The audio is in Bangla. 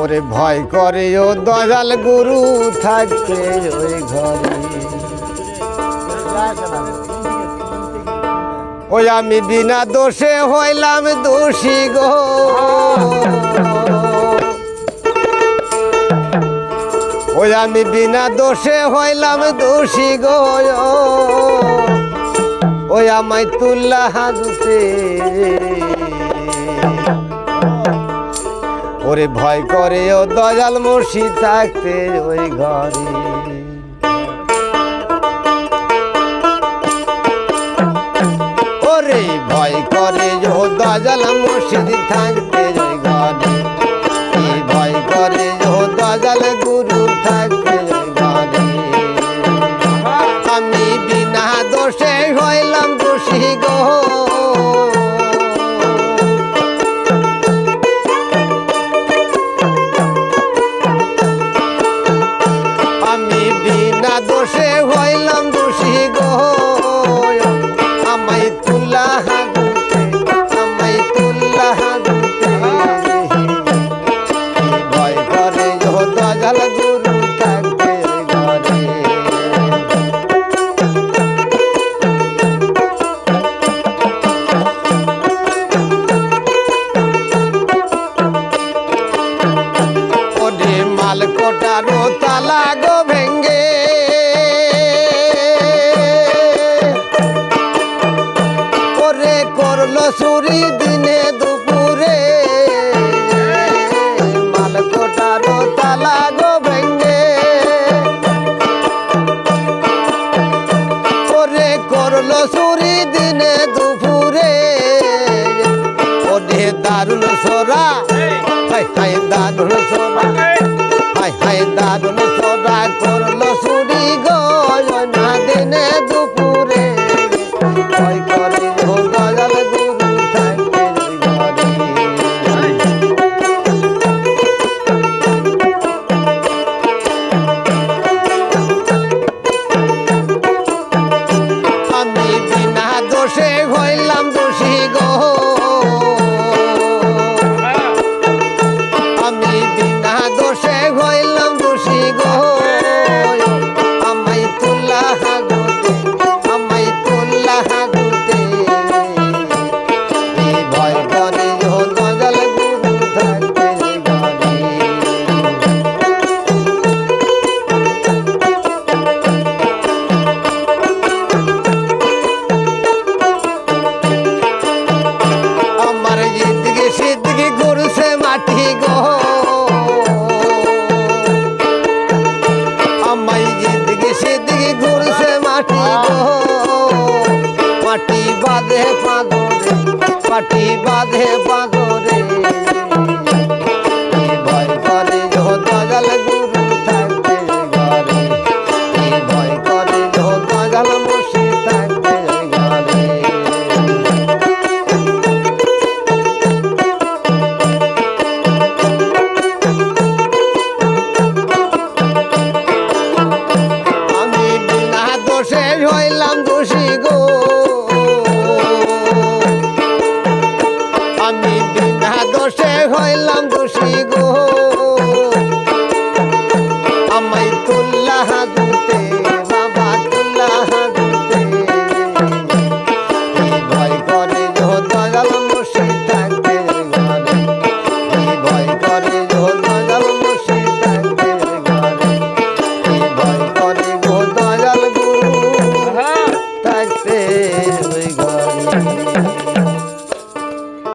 ওরে ভয় করে ও দয়াল গুরু থাকতে ওই ঘরে। ওই আমি বিনা দোষে হইলাম দোষী গো। ওই আমি বিনা দোষে হইলাম দোষী গো। ওই আমায় তুল্লা হাজুতে। ওরে ভয় করে ও দয়াল মসি থাকতে ওই ঘরে। ওরে ভয় করে ও দয়াল মসজিদ থাকতে ওই ঘরে। ভয় করে ও দয়াল গুরু চুরি দিনে দুপুরে। মাল কোটারো তালা গো ভেঙ্গে ওরে করল চুরি দিনে দুপুরে। ওরে দারুণ সোরা। হাই হাই, দারুণ সোরা। হাই হাই, দারুণ সোরা করল চুরি গো। মাটি গো। পাটি বাঁধে পাঁদরে পাটি বাঁধে পাগরে হইলাম দোষী গো। আমায় তুল্লাহ হাগুতে